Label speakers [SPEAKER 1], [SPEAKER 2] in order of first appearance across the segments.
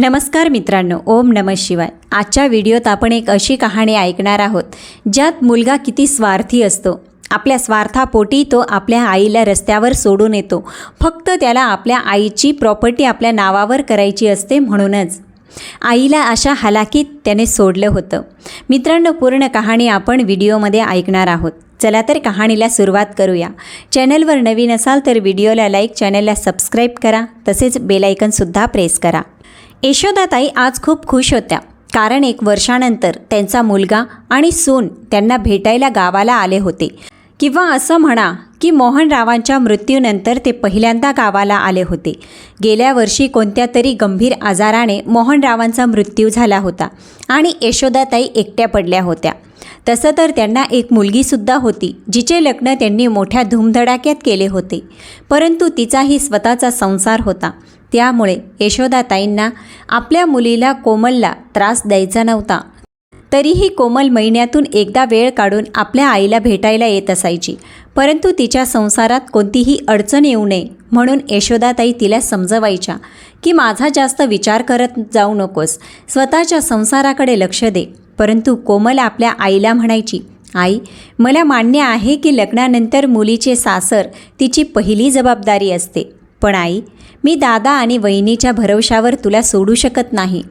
[SPEAKER 1] नमस्कार मित्रांनो ओम नम शिवाय. आजच्या व्हिडिओत आपण एक अशी कहाणी ऐकणार आहोत ज्यात मुलगा किती स्वार्थी असतो. आपल्या स्वार्थापोटी तो आपल्या आईला रस्त्यावर सोडून येतो. फक्त त्याला आपल्या आईची प्रॉपर्टी आपल्या नावावर करायची असते म्हणूनच. आईला अशा हालाकीत त्याने सोडलं होतं. मित्रांनो पूर्ण कहाणी आपण व्हिडिओमध्ये ऐकणार आहोत. चला तर कहाणीला सुरुवात करूया. चॅनलवर नवीन असाल तर व्हिडिओला लाईक चॅनलला सबस्क्राईब करा. तसेच बेलायकनसुद्धा प्रेस करा. यशोदाताई आज खूप खुश होत्या. कारण एक वर्षानंतर त्यांचा मुलगा आणि सून त्यांना भेटायला गावाला आले होते. किंवा असं म्हणा की मोहनरावांच्या मृत्यूनंतर ते पहिल्यांदा गावाला आले होते. गेल्या वर्षी कोणत्या तरी गंभीर आजाराने मोहनरावांचा मृत्यू झाला होता आणि यशोदाताई एकट्या पडल्या होत्या. तसं तर त्यांना एक मुलगीसुद्धा होती जिचे लग्न त्यांनी मोठ्या धूमधडाक्यात केले होते. परंतु तिचाही स्वतःचा संसार होता. त्यामुळे यशोदाताईंना आपल्या मुलीला कोमलला त्रास द्यायचा नव्हता. तरीही कोमल महिन्यातून एकदा वेळ काढून आपल्या आईला भेटायला येत असायची. परंतु तिच्या संसारात कोणतीही अडचण येऊ नये म्हणून यशोदाताई तिला समजवायच्या की माझा जास्त विचार करत जाऊ नकोस स्वतःच्या संसाराकडे लक्ष दे. परंतु कोमल आपल्या आईला म्हणायची आई मला मान्य आहे की लग्नानंतर मुलीचे सासर तिची पहिली जबाबदारी असते. पण आई मी दादा आणि वहिनीच्या भरवशावर तुला सोडू शकत नाही.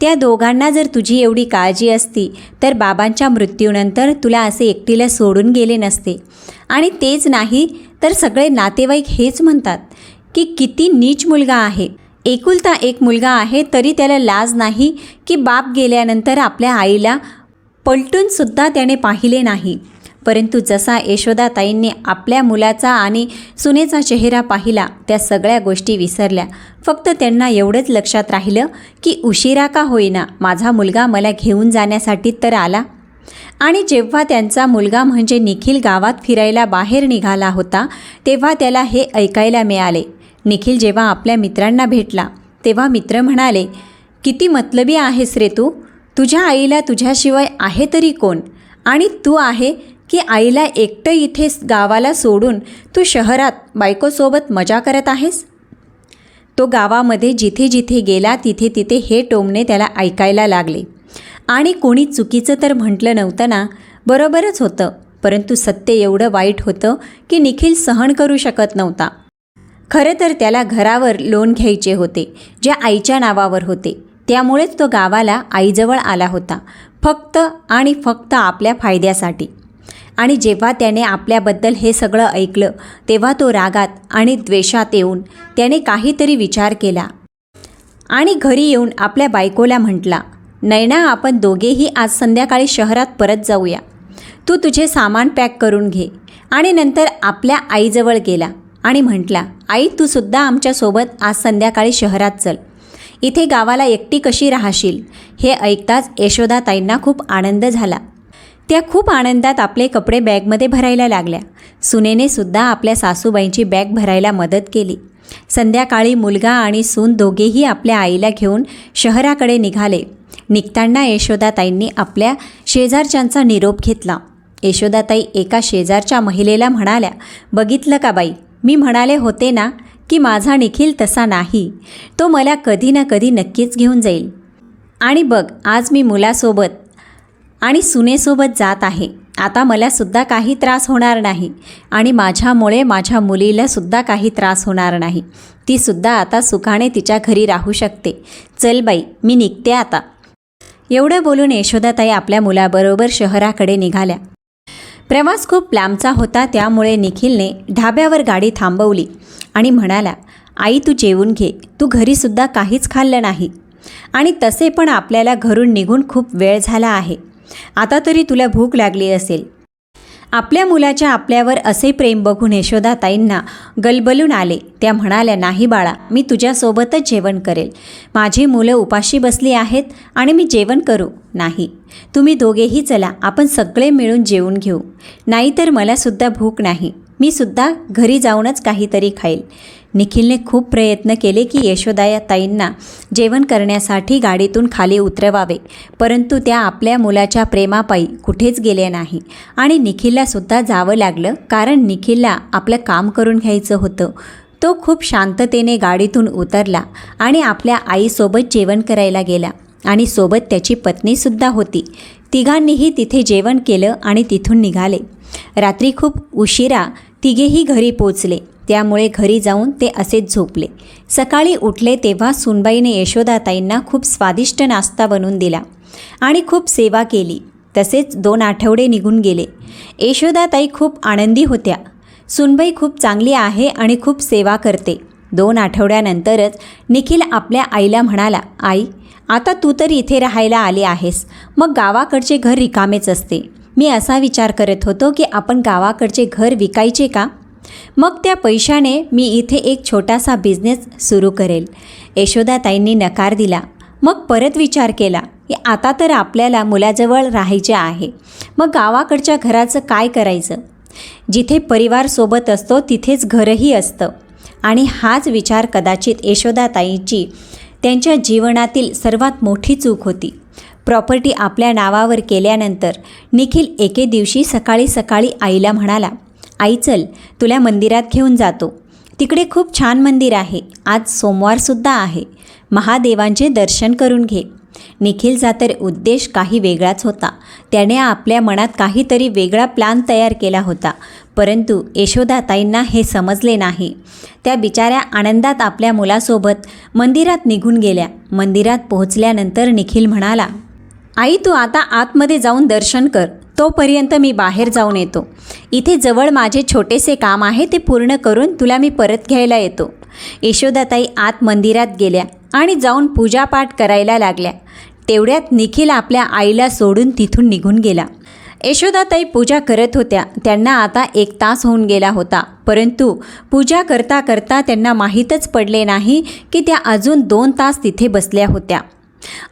[SPEAKER 1] त्या दोघांना जर तुझी एवढी काळजी असती तर बाबांच्या मृत्यूनंतर तुला असे एकटीला सोडून गेले नसते. आणि तेच नाही तर सगळे नातेवाईक हेच म्हणतात की किती नीच मुलगा आहे. एकुलता एक मुलगा आहे तरी त्याला लाज नाही की बाप गेल्यानंतर आपल्या आईला पलटूनसुद्धा त्याने पाहिले नाही. परंतु जसा यशोदाताईंनी आपल्या मुलाचा आणि सुनेचा चेहरा पाहिला त्या सगळ्या गोष्टी विसरल्या. फक्त त्यांना एवढंच लक्षात राहिलं की उशिरा का होईना माझा मुलगा मला घेऊन जाण्यासाठी तर आला. आणि जेव्हा त्यांचा मुलगा म्हणजे निखिल गावात फिरायला बाहेर निघाला होता तेव्हा त्याला हे ऐकायला मिळाले. निखिल जेव्हा आपल्या मित्रांना भेटला तेव्हा मित्र म्हणाले किती मतलबी आहेस रे तू? तुझ्या आईला तुझ्याशिवाय आहे तरी कोण? आणि तू आहे की आईला एकटं इथे गावाला सोडून तू शहरात बायकोसोबत मजा करत आहेस? तो गावामध्ये जिथे जिथे गेला तिथे तिथे हे टोमणे त्याला ऐकायला लागले. आणि कोणी चुकीचं तर म्हटलं नव्हतं ना बरोबरच होतं परंतु सत्य एवढं वाईट होतं की निखिल सहन करू शकत नव्हता. खरं तर त्याला घरावर लोन घ्यायचे होते जे आईच्या नावावर होते. त्यामुळेच तो गावाला आईजवळ आला होता फक्त आणि फक्त आपल्या फायद्यासाठी. आणि जेव्हा त्याने आपल्याबद्दल हे सगळं ऐकलं तेव्हा तो रागात आणि द्वेषात येऊन त्याने काहीतरी विचार केला. आणि घरी येऊन आपल्या बायकोला म्हटला नैना आपण दोघेही आज संध्याकाळी शहरात परत जाऊया. तू तुझे सामान पॅक करून घे. आणि नंतर आपल्या आईजवळ गेला आणि म्हटला आई तू सुद्धा आमच्यासोबत आज संध्याकाळी शहरात चल. इथे गावाला एकटी कशी राहशील? हे ऐकताच यशोदाताईंना खूप आनंद झाला. त्या खूप आनंदात आपले कपडे बॅगमध्ये भरायला लागल्या. सुनेने सुद्धा आपल्या सासूबाईंची बॅग भरायला मदत केली. संध्याकाळी मुलगा आणि सून दोघेही आपल्या आईला घेऊन शहराकडे निघाले. निघताना यशोदाताईंनी आपल्या शेजारच्यांचा निरोप घेतला. यशोदाताई एका शेजारच्या महिलेला म्हणाल्या बघितलं का बाई? मी म्हणाले होते ना की माझा निखिल तसा नाही. तो मला कधी ना कधी नक्कीच घेऊन जाईल. आणि बघ आज मी मुलासोबत आणि सुनेसोबत जात आहे. आता मला सुद्धा काही त्रास होणार नाही आणि माझ्यामुळे माझ्या मुलीलासुद्धा काही त्रास होणार नाही. ती सुद्धा आता सुखाने तिच्या घरी राहू शकते. चल बाई मी निघते आता. एवढं बोलून यशोदाताई आपल्या मुलाबरोबर शहराकडे निघाल्या. प्रवास खूप लांबचा होता त्यामुळे निखिलने ढाब्यावर गाडी थांबवली आणि म्हणाला आई तू जेवून घे. तू घरीसुद्धा काहीच खाल्लं नाही. आणि तसे पण आपल्याला घरून निघून खूप वेळ झाला आहे. आता तरी तुला भूक लागली असेल. आपल्या मुलाच्या आपल्यावर असे प्रेम बघून यशोदाताईंना गलबलून आले. त्या म्हणाल्या नाही बाळा मी तुझ्यासोबतच जेवण करेल. माझी मुलं उपाशी बसली आहेत आणि मी जेवण करू. नाही. तुम्ही दोघेही चला. आपण सगळे मिळून जेवून घेऊ. नाहीतर मलासुद्धा भूक नाही. मी सुद्धा घरी जाऊनच काहीतरी खाईल. निखिलने खूप प्रयत्न केले की यशोदाया ताईंना जेवण करण्यासाठी गाडीतून खाली उतरवावे. परंतु त्या आपल्या मुलाच्या प्रेमापायी कुठेच गेल्या नाही. आणि निखिललासुद्धा जावं लागलं कारण निखिलला आपलं काम करून घ्यायचं होतं. तो खूप शांततेने गाडीतून उतरला आणि आपल्या आईसोबत जेवण करायला गेला. आणि सोबत त्याची पत्नीसुद्धा होती. तिघांनीही तिथे जेवण केलं आणि तिथून निघाले. रात्री खूप उशिरा तिघेही घरी पोचले. त्यामुळे घरी जाऊन ते असेच झोपले. सकाळी उठले तेव्हा सुनबाईने यशोदाताईंना खूप स्वादिष्ट नाश्ता बनवून दिला आणि खूप सेवा केली. तसेच दोन आठवडे निघून गेले. यशोदाताई खूप आनंदी होत्या. सुनबाई खूप चांगली आहे आणि खूप सेवा करते. दोन आठवड्यानंतरच निखिल आपल्या आईला म्हणाला आई आता तू तर इथे राहायला आली आहेस. मग गावाकडचे घर रिकामेच असते. मी असा विचार करत होतो की आपण गावाकडचे घर विकायचे का? मग त्या पैशाने मी इथे एक छोटासा बिझनेस सुरू करेल. यशोदाताईंनी नकार दिला. मग परत विचार केला की आता तर आपल्याला मुलाजवळ राहायचे आहे. मग गावाकडच्या घराचं काय करायचं? जिथे परिवार सोबत असतो तिथेच घरही असतं. आणि हाच विचार कदाचित यशोदाताईंची त्यांच्या जीवनातील सर्वात मोठी चूक होती. प्रॉपर्टी आपल्या नावावर केल्यानंतर निखिल एके दिवशी सकाळी सकाळी आईला म्हणाला आई चल तुला मंदिरात घेऊन जातो. तिकडे खूप छान मंदिर आहे. आज सोमवारसुद्धा आहे. महादेवांचे दर्शन करून घे. निखिलचा तर उद्देश काही वेगळाच होता. त्याने आपल्या मनात काहीतरी वेगळा प्लान तयार केला होता. परंतु यशोदाताईंना हे समजले नाही. त्या बिचाऱ्या आनंदात आपल्या मुलासोबत मंदिरात निघून गेल्या. मंदिरात पोहोचल्यानंतर निखिल म्हणाला आई तू आता आतमध्ये जाऊन दर्शन कर. तोपर्यंत मी बाहेर जाऊन येतो. इथे जवळ माझे छोटेसे काम आहे ते पूर्ण करून तुला मी परत घ्यायला येतो. यशोदाताई आत मंदिरात गेल्या आणि जाऊन पूजापाठ करायला लागल्या. तेवढ्यात निखिल आपल्या आईला सोडून तिथून निघून गेला. यशोदाताई पूजा करत होत्या. त्यांना आता एक तास होऊन गेला होता. परंतु पूजा करता करता त्यांना माहीतच पडले नाही की त्या अजून दोन तास तिथे बसल्या होत्या.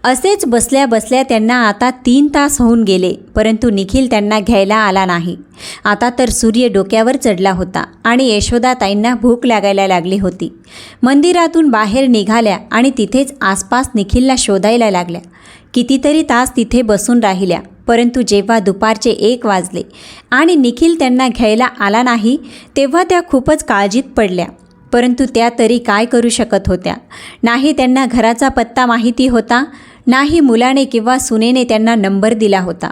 [SPEAKER 1] असेच बसल्या बसल्या त्यांना आता तीन तास होऊन गेले परंतु निखिल त्यांना घ्यायला आला नाही. आता तर सूर्य डोक्यावर चढला होता आणि यशोदाताईंना भूक लागायला लागली होती. मंदिरातून बाहेर निघाल्या आणि तिथेच आसपास निखिलला शोधायला लागल्या. कितीतरी तास तिथे बसून राहिल्या परंतु जेव्हा दुपारचे एक वाजले आणि निखिल त्यांना घ्यायला आला नाही तेव्हा त्या खूपच काळजीत पडल्या. परंतु त्या तरी काय करू शकत होत्या? नाही त्यांना घराचा पत्ता माहिती होता नाही मुलाने किंवा सुनेने त्यांना नंबर दिला होता.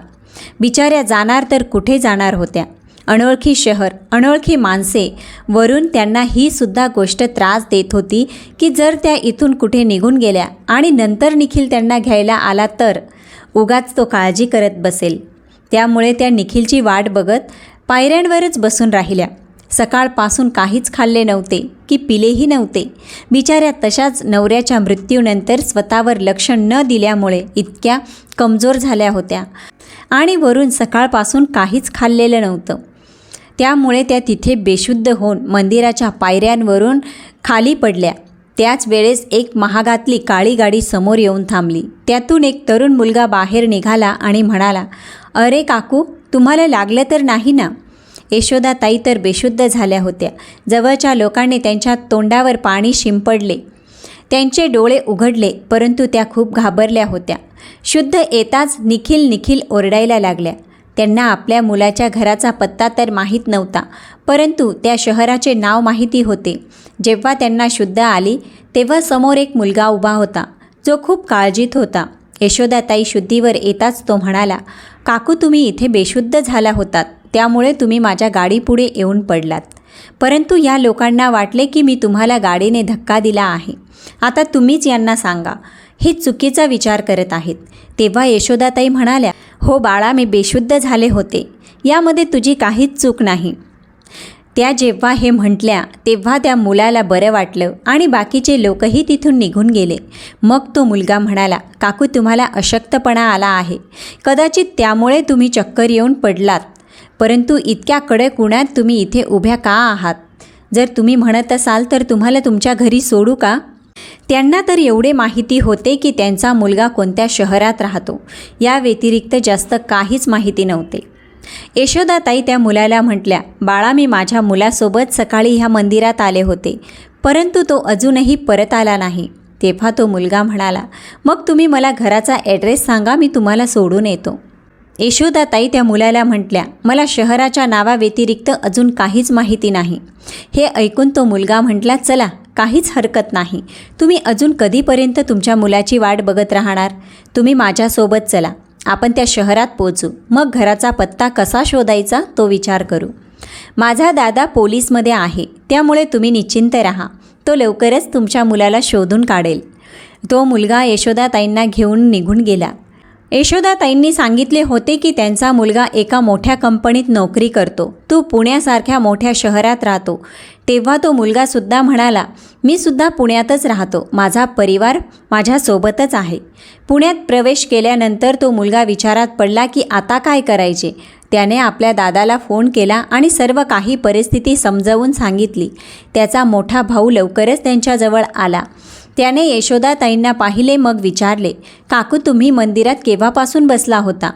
[SPEAKER 1] बिचाऱ्या जाणार तर कुठे जाणार होत्या? अनोळखी शहर अनोळखी माणसे वरून त्यांना ही सुद्धा गोष्ट त्रास देत होती की जर त्या इथून कुठे निघून गेल्या आणि नंतर निखिल त्यांना घ्यायला आला तर उगाच तो काळजी करत बसेल. त्यामुळे त्या निखिलची वाट बघत पायऱ्यांवरच बसून राहिल्या. सकाळपासून काहीच खाल्ले नव्हते की पिलेही नव्हते. बिचाऱ्या तशाच नवऱ्याच्या मृत्यूनंतर स्वतःवर लक्ष न दिल्यामुळे इतक्या कमजोर झाल्या होत्या. आणि वरून सकाळपासून काहीच खाल्लेलं नव्हतं. त्यामुळे त्या तिथे बेशुद्ध होऊन मंदिराच्या पायऱ्यांवरून खाली पडल्या. त्याच वेळेस एक महागातली काळी गाडी समोर येऊन थांबली. त्यातून एक तरुण मुलगा बाहेर निघाला आणि म्हणाला अरे काकू तुम्हाला लागलं तर नाही ना? यशोदाताई तर बेशुद्ध झाल्या होत्या. जवळच्या लोकांनी त्यांच्या तोंडावर पाणी शिंपडले. त्यांचे डोळे उघडले परंतु त्या खूप घाबरल्या होत्या. शुद्ध येताच निखिल निखिल ओरडायला लागल्या. त्यांना आपल्या मुलाच्या घराचा पत्ता तर माहीत नव्हता परंतु त्या शहराचे नाव माहिती होते. जेव्हा त्यांना शुद्ध आली तेव्हा समोर एक मुलगा उभा होता जो खूप काळजीत होता. यशोदाताई शुद्धीवर येताच तो म्हणाला काकू तुम्ही इथे बेशुद्ध झाला होतात. त्यामुळे तुम्ही माझ्या गाडीपुढे येऊन पडलात. परंतु या लोकांना वाटले की मी तुम्हाला गाडीने धक्का दिला आहे. आता तुम्हीच यांना सांगा. हे चुकीचा विचार करत आहेत. तेव्हा यशोदाताई म्हणाल्या हो बाळा मी बेशुद्ध झाले होते. यामध्ये तुझी काहीच चूक नाही. त्या जेव्हा हे म्हटल्या तेव्हा त्या मुलाला बरं वाटलं आणि बाकीचे लोकही तिथून निघून गेले. मग तो मुलगा म्हणाला काकू तुम्हाला अशक्तपणा आला आहे. कदाचित त्यामुळे तुम्ही चक्कर येऊन पडलात. परंतु इतक्या कडक उन्हात तुम्ही इथे उभ्या का आहात? जर तुम्ही म्हणत असाल तर तुम्हाला तुमच्या घरी सोडू का? त्यांना तर एवढे माहिती होते की त्यांचा मुलगा कोणत्या शहरात राहतो. या व्यतिरिक्त जास्त काहीच माहिती नव्हते. यशोदाताई त्या मुलाला म्हटल्या बाळा मी माझ्या मुलासोबत सकाळी ह्या मंदिरात आले होते परंतु तो अजूनही परत आला नाही. तेव्हा तो मुलगा म्हणाला मग तुम्ही मला घराचा ॲड्रेस सांगा मी तुम्हाला सोडून येतो. यशोदाताई त्या मुलाला म्हटल्या मला शहराच्या नावाव्यतिरिक्त अजून काहीच माहिती नाही. हे ऐकून तो मुलगा म्हटला चला काहीच हरकत नाही. तुम्ही अजून कधीपर्यंत तुमच्या मुलाची वाट बघत राहणार? तुम्ही माझ्यासोबत चला. आपण त्या शहरात पोचू. मग घराचा पत्ता कसा शोधायचा तो विचार करू. माझा दादा पोलीसमध्ये आहे. त्यामुळे तुम्ही निश्चिंत राहा. तो लवकरच तुमच्या मुलाला शोधून काढेल. तो मुलगा यशोदाताईंना घेऊन निघून गेला. यशोदाताईंनी सांगितले होते की त्यांचा मुलगा एका मोठ्या कंपनीत नोकरी करतो. तू पुण्यासारख्या मोठ्या शहरात राहतो. तेव्हा तो मुलगासुद्धा म्हणाला मी सुद्धा पुण्यातच राहतो. माझा परिवार माझ्यासोबतच आहे. पुण्यात प्रवेश केल्यानंतर तो मुलगा विचारात पडला की आता काय करायचे? त्याने आपल्या दादाला फोन केला आणि सर्व काही परिस्थिती समजावून सांगितली. त्याचा मोठा भाऊ लवकरच त्यांच्याजवळ आला. त्याने यशोदाताईंना पाहिले मग विचारले काकू तुम्ही मंदिरात केव्हापासून बसला होता?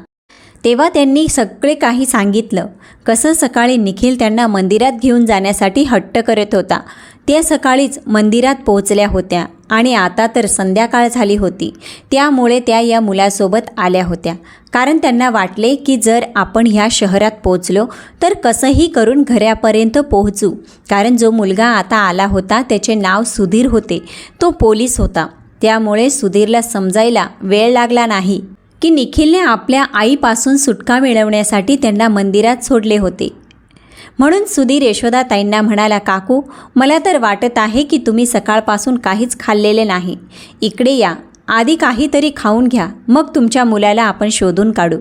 [SPEAKER 1] तेव्हा त्यांनी सगळे काही सांगितलं. कसं सकाळी निखिल त्यांना मंदिरात घेऊन जाण्यासाठी हट्ट करत होता त्या सकाळीच मंदिरात पोहोचल्या होत्या. आणि आता तर संध्याकाळ झाली होती. त्यामुळे त्या या मुलासोबत आल्या होत्या. कारण त्यांना वाटले की जर आपण ह्या शहरात पोचलो तर कसंही करून घरापर्यंत पोहोचू. कारण जो मुलगा आता आला होता त्याचे नाव सुधीर होते. तो पोलीस होता. त्यामुळे सुधीरला समजायला वेळ लागला नाही की निखिलने आपल्या आईपासून सुटका मिळवण्यासाठी त्यांना मंदिरात सोडले होते. म्हणून सुधीर यशोदाताईंना म्हणाला काकू मला तर वाटत आहे की तुम्ही सकाळपासून काहीच खाल्लेले नाही. इकडे या. आधी काहीतरी खाऊन घ्या. मग तुमच्या मुलाला आपण शोधून काढू.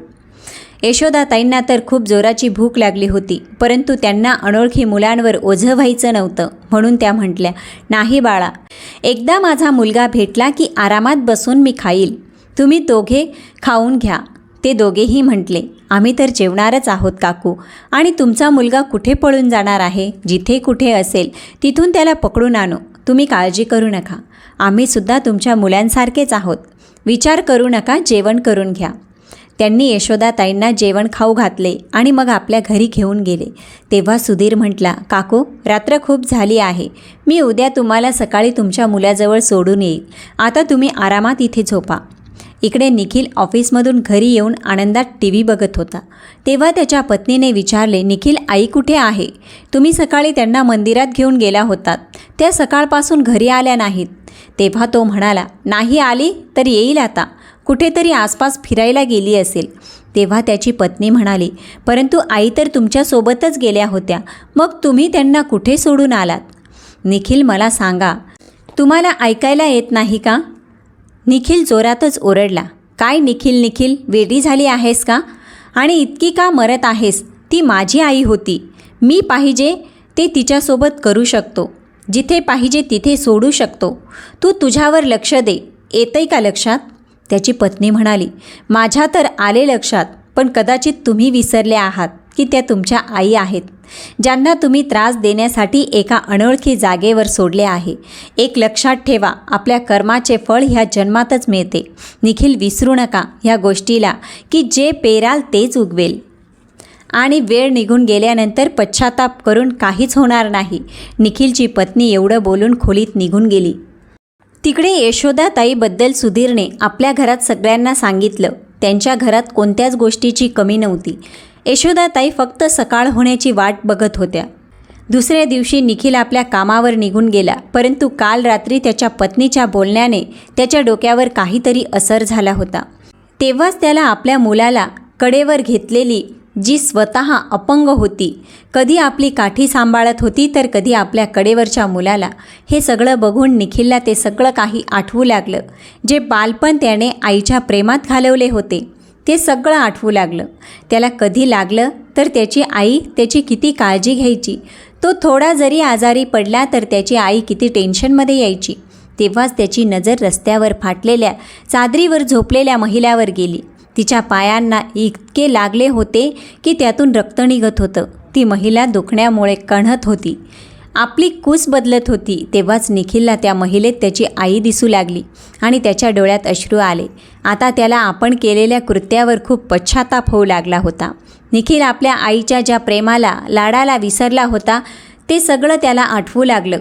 [SPEAKER 1] यशोदाताईंना तर खूप जोराची भूक लागली होती परंतु त्यांना अनोळखी मुलांवर ओझं व्हायचं नव्हतं. म्हणून त्या म्हटल्या नाही बाळा. एकदा माझा मुलगा भेटला की आरामात बसून मी खाईल. तुम्ही दोघे खाऊन घ्या. ते दोघेही म्हटले. आम्ही तर जेवणारच आहोत काकू. आणि तुमचा मुलगा कुठे पळून जाणार आहे? जिथे कुठे असेल तिथून त्याला पकडून आणू. तुम्ही काळजी करू नका. आम्हीसुद्धा तुमच्या मुलांसारखेच आहोत. विचार करू नका जेवण करून घ्या. त्यांनी यशोदाताईंना जेवण खाऊ घातले आणि मग आपल्या घरी घेऊन गेले. तेव्हा सुधीर म्हटला काकू रात्र खूप झाली आहे. मी उद्या तुम्हाला सकाळी तुमच्या मुलाजवळ सोडून येईल. आता तुम्ही आरामात इथे झोपा. इकडे निखिल ऑफिसमधून घरी येऊन आनंदात टी व्ही बघत होता. तेव्हा त्याच्या पत्नीने विचारले निखिल आई कुठे आहे? तुम्ही सकाळी त्यांना मंदिरात घेऊन गेला होतात त्या सकाळपासून घरी आल्या नाहीत. तेव्हा तो म्हणाला नाही आली तर येईल आता. कुठेतरी आसपास फिरायला गेली असेल. तेव्हा त्याची पत्नी म्हणाली परंतु आई तर तुमच्यासोबतच गेल्या होत्या. मग तुम्ही त्यांना कुठे सोडून आलात? निखिल मला सांगा. तुम्हाला ऐकायला येत नाही का? निखिल जोरातच ओरडला काय निखिल निखिल वेडी झाली आहेस का? आणि इतकी का मरत आहेस? ती माझी आई होती. मी पाहिजे ते तिच्यासोबत करू शकतो. जिथे पाहिजे तिथे सोडू शकतो. तू तुझ्यावर लक्ष दे. येतंय का लक्षात? त्याची पत्नी म्हणाली माझ्या तर आले लक्षात. पण कदाचित तुम्ही विसरले आहात की त्या तुमच्या आई आहेत ज्यांना तुम्ही त्रास देण्यासाठी एका अनोळखी जागेवर सोडले आहे. एक लक्षात ठेवा आपल्या कर्माचे फळ ह्या जन्मातच मिळते. निखिल विसरू नका ह्या गोष्टीला की जे पेराल तेच उगवेल. आणि वेळ निघून गेल्यानंतर पश्चाताप करून काहीच होणार नाही. निखिलची पत्नी एवढं बोलून खोलीत निघून गेली. तिकडे यशोदाताईबद्दल सुधीरने आपल्या घरात सगळ्यांना सांगितलं त्यांच्या घरात कोणत्याच गोष्टीची कमी नव्हती. यशोदाताई फक्त सकाळ होण्याची वाट बघत होत्या. दुसऱ्या दिवशी निखिल आपल्या कामावर निघून गेला परंतु काल रात्री त्याच्या पत्नीच्या बोलण्याने त्याच्या डोक्यावर काहीतरी असर झाला होता. तेव्हाच त्याला आपल्या मुलाला कडेवर घेतलेली जी स्वतः अपंग होती कधी आपली काठी सांभाळत होती तर कधी आपल्या कडेवरच्या मुलाला. हे सगळं बघून निखिलला ते सगळं काही आठवू लागलं. जे बालपण त्याने आईच्या प्रेमात घालवले होते ते सगळं आठवू लागलं. त्याला कधी लागलं तर त्याची आई त्याची किती काळजी घ्यायची? तो थोडा जरी आजारी पडला तर त्याची आई किती टेन्शनमध्ये यायची? तेव्हाच त्याची नजर रस्त्यावर फाटलेल्या चादरीवर झोपलेल्या महिलावर गेली. तिच्या पायांना इतके लागले होते की त्यातून रक्त निघत होतं. ती महिला दुखण्यामुळे कणत होती. आपली कूस बदलत होती. तेव्हाच निखिलला त्या महिलेत त्याची आई दिसू लागली आणि त्याच्या डोळ्यात अश्रू आले. आता त्याला आपण केलेल्या कृत्यावर खूप पश्चाताप होऊ लागला होता. निखिल आपल्या आईच्या ज्या प्रेमाला लाडाला विसरला होता ते सगळं त्याला आठवू लागलं.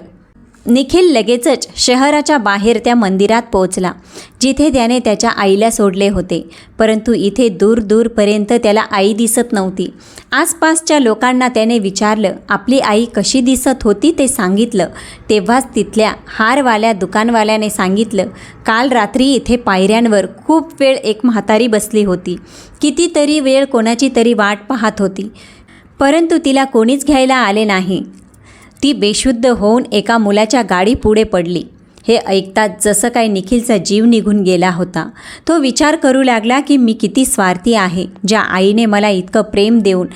[SPEAKER 1] निखिल लगेचच शहराच्या बाहेर त्या मंदिरात पोहोचला जिथे त्याने त्याच्या आईला सोडले होते. परंतु इथे दूर दूरपर्यंत त्याला आई दिसत नव्हती. आसपासच्या लोकांना त्याने विचारलं आपली आई कशी दिसत होती? ते सांगितलं. तेव्हाच तिथल्या हारवाल्या दुकानवाल्याने सांगितलं काल रात्री इथे पायऱ्यांवर खूप वेळ एक म्हातारी बसली होती. कितीतरी वेळ कोणाची तरी वाट पाहत होती. परंतु तिला कोणीच घ्यायला आले नाही. ती बेशुद्ध होऊन एका मुलाच्या गाडी पुढे पडली. हे ऐकताच जसं काय निखिलचा जीव निघून गेला होता तो विचार करू लागला की मी किती स्वार्थी आहे ज्या आईने मला इतकं प्रेम देऊन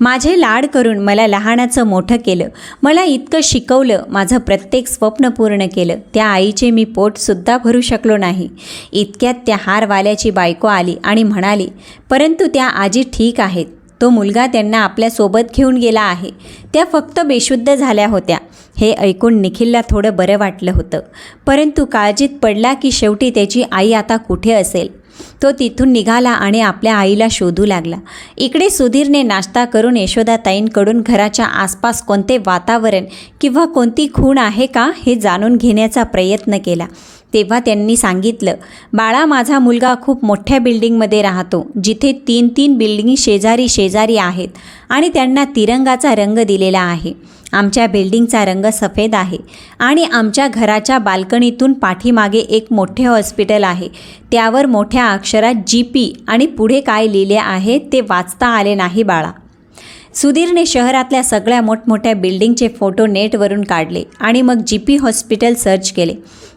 [SPEAKER 1] माझे लाड करून मला लहानाचं मोठं केलं मला इतकं शिकवलं माझं प्रत्येक स्वप्न पूर्ण केलं त्या आईचे मी पोटसुद्धा भरू शकलो नाही. इतक्यात त्या हारवाल्याची बायको आली आणि म्हणाली परंतु त्या आजी ठीक आहेत. तो मुलगा त्यांना आपल्यासोबत घेऊन गेला आहे. त्या फक्त बेशुद्ध झाल्या होत्या. हे ऐकून निखिलला थोडं बरं वाटलं होतं. परंतु काळजीत पडला की शेवटी त्याची आई आता कुठे असेल? तो तिथून निघाला आणि आपल्या आईला शोधू लागला. इकडे सुधीरने नाश्ता करून यशोदाताईंकडून घराच्या आसपास कोणते वातावरण किंवा कोणती खूण आहे का हे जाणून घेण्याचा प्रयत्न केला. तेव्हा त्यांनी सांगितलं बाळा माझा मुलगा खूप मोठ्या बिल्डिंगमध्ये राहतो जिथे तीन तीन बिल्डिंग शेजारी शेजारी आहेत आणि त्यांना तिरंगाचा रंग दिलेला आहे. आमच्या बिल्डिंगचा रंग सफेद आहे आणि आमच्या घराच्या बाल्कनीतून पाठीमागे एक मोठे हॉस्पिटल आहे. त्यावर मोठ्या अक्षरात जी पी आणि पुढे काय लिहिले आहे ते वाचता आले नाही बाळा. सुधीरने शहरातल्या सगळ्या मोठमोठ्या बिल्डिंगचे फोटो नेटवरून काढले आणि मग जी पी हॉस्पिटल सर्च केले.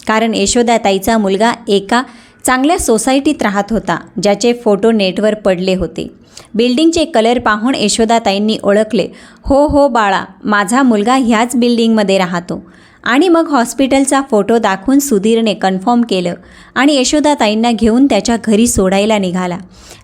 [SPEAKER 1] कारण यशोदाताईचा मुलगा एका चांगल्या सोसायटीत राहत होता ज्याचे फोटो नेटवर पडले होते. बिल्डिंगचे कलर पाहून यशोदाताईंनी ओळखले हो हो बाळा माझा मुलगा ह्याच बिल्डिंगमध्ये राहतो. आणि मग हॉस्पिटलचा फोटो दाखवून सुधीरने कन्फर्म केलं आणि यशोदाताईंना घेऊन त्याच्या घरी सोडायला निघाला.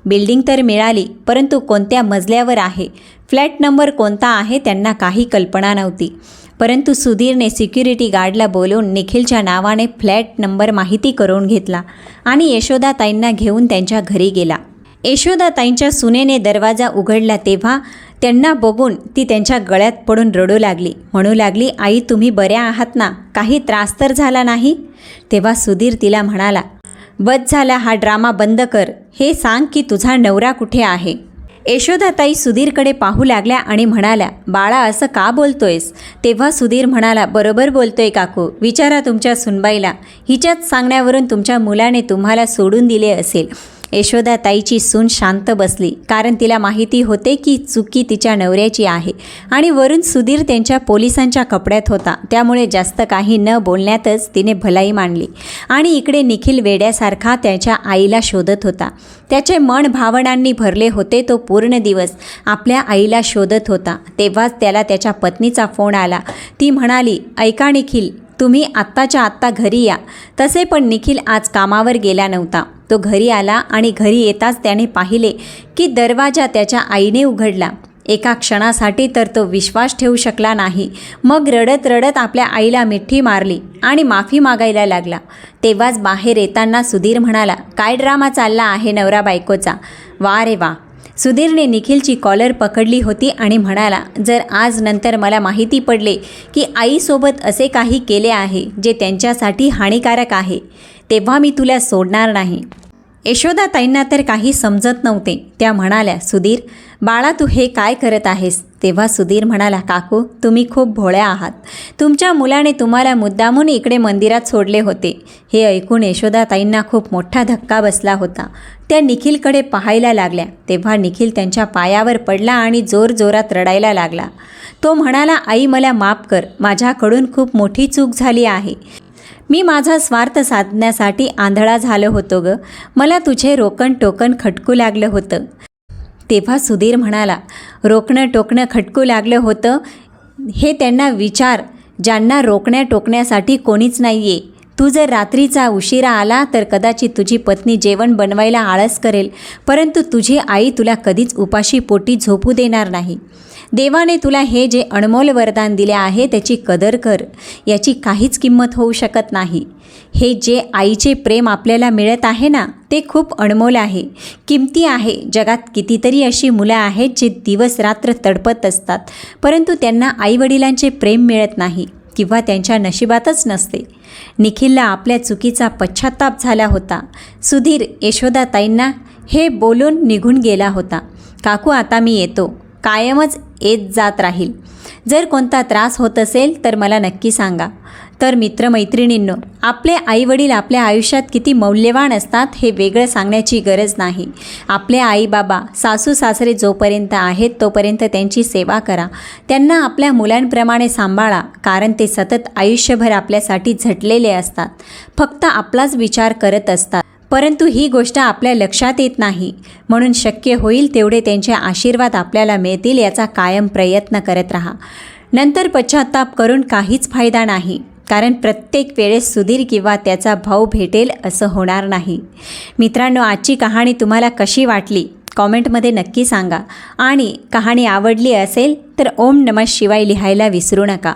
[SPEAKER 1] बिल्डिंग तर मिळाली परंतु कोणत्या मजल्यावर आहे? फ्लॅट नंबर कोणता आहे त्यांना काही कल्पना नव्हती. परंतु सुधीरने सिक्युरिटी गार्डला बोलवून निखिलच्या नावाने फ्लॅट नंबर माहिती करून घेतला आणि यशोदाताईंना घेऊन त्यांच्या घरी गेला. यशोदाताईंच्या सुनेने दरवाजा उघडला तेव्हा त्यांना बघून ती त्यांच्या गळ्यात पडून रडू लागली. म्हणू लागली आई तुम्ही बऱ्या आहात ना? काही त्रास तर झाला नाही? तेव्हा सुधीर तिला म्हणाला बस झाला हा ड्रामा बंद कर. हे सांग की तुझा नवरा कुठे आहे? यशोदाताई सुधीरकडे पाहू लागल्या आणि म्हणाल्या बाळा असं का बोलतोयस? तेव्हा सुधीर म्हणाला बरोबर बोलतोय काकू. विचारा तुमच्या सुनबाईला. हिच्याच सांगण्यावरून तुमच्या मुलाने तुम्हाला सोडून दिले असेल. यशोदाताईची सून शांत बसली. कारण तिला माहिती होते की चुकी तिच्या नवऱ्याची आहे. आणि वरून सुधीर त्यांच्या पोलिसांच्या कपड्यात होता. त्यामुळे जास्त काही न बोलण्यातच तिने भलाई मांडली. आणि इकडे निखिल वेड्यासारखा त्याच्या आईला शोधत होता. त्याचे मन भावनांनी भरले होते तो पूर्ण दिवस आपल्या आईला शोधत होता. तेव्हाच त्याला त्याच्या पत्नीचा फोन आला. ती म्हणाली ऐका निखिल तुम्ही आत्ताच्या आत्ता घरी या. तसे पण निखिल आज कामावर गेला नव्हता. तो घरी आला आणि घरी येताच त्याने पाहिले की दरवाजा त्याच्या आईने उघडला. एका क्षणासाठी तर तो विश्वास ठेवू शकला नाही. मग रडत रडत आपल्या आईला मिठी मारली आणि माफी मागायला लागला. तेव्हाच बाहेर येताना सुधीर म्हणाला काय ड्रामा चालला आहे नवरा बायकोचा? वा रे वा. सुधीरने निखिलची कॉलर पकडली होती आणि म्हणाला जर आज नंतर मला माहिती पडले की आईसोबत असे काही केले आहे जे त्यांच्यासाठी हानिकारक आहे तेव्हा मी तुला सोडणार नाही. यशोदाताईंना तर काही समजत नव्हते. त्या म्हणाल्या सुधीर बाळा तू हे काय करत आहेस? तेव्हा सुधीर म्हणाला काकू तुम्ही खूप भोळ्या आहात. तुमच्या मुलाने तुम्हाला मुद्दामून इकडे मंदिरात सोडले होते. हे ऐकून यशोदाताईंना खूप मोठा धक्का बसला होता. त्या निखिलकडे पाहायला लागल्या. तेव्हा निखिल त्यांच्या पायावर पडला आणि जोरजोरात रडायला लागला. तो म्हणाला आई मला माफ कर. माझ्याकडून खूप मोठी चूक झाली आहे. मी माझा स्वार्थ साधण्यासाठी आंधळा झालो होतो ग. मला तुझे रोकण टोकण खटकू लागलं होतं. तेव्हा सुधीर म्हणाला रोकणं टोकणं खटकू लागलं होतं? हे त्यांना विचार ज्यांना रोकण्या टोकण्यासाठी कोणीच नाही आहे तू जर रात्रीचा उशिरा आला तर कदाचित तुझी पत्नी जेवण बनवायला आळस करेल परंतु तुझी आई तुला कधीच उपाशी पोटी झोपू देणार नाही. देवाने तुला हे जे अनमोल वरदान दिले आहे त्याची कदर कर. याची काहीच किंमत होऊ शकत नाही. हे जे आईचे प्रेम आपल्याला मिळत आहे ना ते खूप अनमोल आहे. किमती आहे. जगात कितीतरी अशी मुलं आहेत जे दिवस रात्र तडपत असतात परंतु त्यांना आईवडिलांचे प्रेम मिळत नाही किंवा त्यांच्या नशिबातच नसते. निखिलला आपल्या चुकीचा पश्चाताप झाला होता. सुधीर यशोदाताईंना हे बोलून निघून गेला होता. काकू आता मी येतो. कायमच येत जात राहील. जर कोणता त्रास होत असेल तर मला नक्की सांगा. तर मित्रमैत्रिणींनो आपले आईवडील आपल्या आयुष्यात किती मौल्यवान असतात हे वेगळं सांगण्याची गरज नाही. आपले आई बाबा सासू सासरे जोपर्यंत आहेत तोपर्यंत त्यांची सेवा करा. त्यांना आपल्या मुलांप्रमाणे सांभाळा कारण ते सतत आयुष्यभर आपल्यासाठी झटलेले असतात. फक्त आपलाच विचार करत असतात. परंतु ही गोष्ट आपल्या लक्षात येत नाही. म्हणून शक्य होईल तेवढे त्यांचे आशीर्वाद आपल्याला मिळतील याचा कायम प्रयत्न करत राहा. नंतर पश्चाताप करून काहीच फायदा नाही. कारण प्रत्येक वेळेस सुधीर किंवा त्याचा भाऊ भेटेल असं होणार नाही. मित्रांनो आजची कहाणी तुम्हाला कशी वाटली? कॉमेंटमध्ये नक्की सांगा. आणि कहाणी आवडली असेल तर ओम नमः शिवाय लिहायला विसरू नका.